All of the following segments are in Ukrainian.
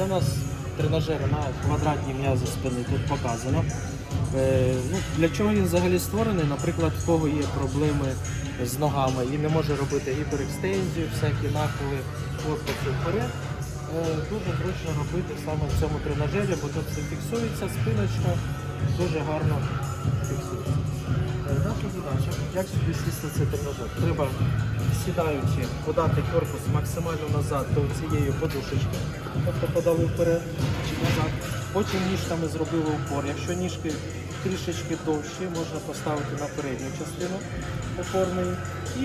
Це у нас тренажери на квадратні м'язи спини тут показано. Е, ну, для чого він взагалі створений? Наприклад, в кого є проблеми з ногами і не може робити гіперекстензію, всякі нахили корпусу вперед. Е, дуже зручно робити саме в цьому тренажері, бо тут все фіксується, спиночка дуже гарно фіксується. Як сюди сісти цей тренажер? Треба сідаючи, подати корпус максимально назад до цієї подушечки, тобто подали вперед чи назад. Потім ніжками зробили упор. Якщо ніжки трішечки довші, можна поставити на передню частину опорної. І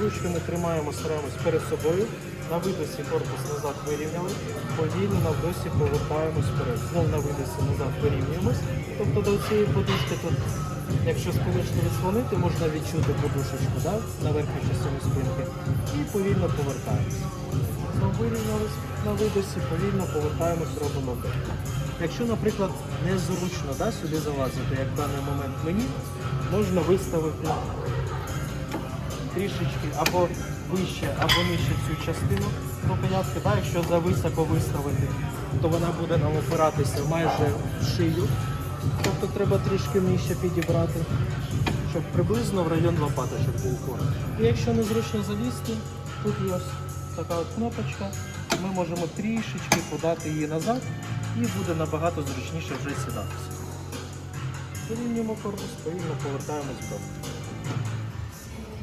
ручками тримаємо, стараємось перед собою. На видосі корпус назад вирівняли, повільно на вдосі повертаємось вперед. Знову на видосі назад вирівнюємось. Тобто до цієї подушки тут, якщо спиночно відслонити, можна відчути подушечку да? на верхню частину спинки. І повільно повертаємось. Вирівнялись на видосі, повільно повертаємось, робимо вдох. Якщо, наприклад, незручно да, сюди залазити, як в даний момент мені, можна виставити трішечки або вище, або нижче цю частину рукоятки. Да? Якщо зависоко виставити, то вона буде нам опиратися майже в шию. Тобто треба трішки нижче підібрати, щоб приблизно в район лопаточок був упор. І якщо незручно залізти, тут є ось така от кнопочка, ми можемо трішечки подати її назад і буде набагато зручніше вже сідатися. Вирівнюємо корпус, повільно повертаємось вдома.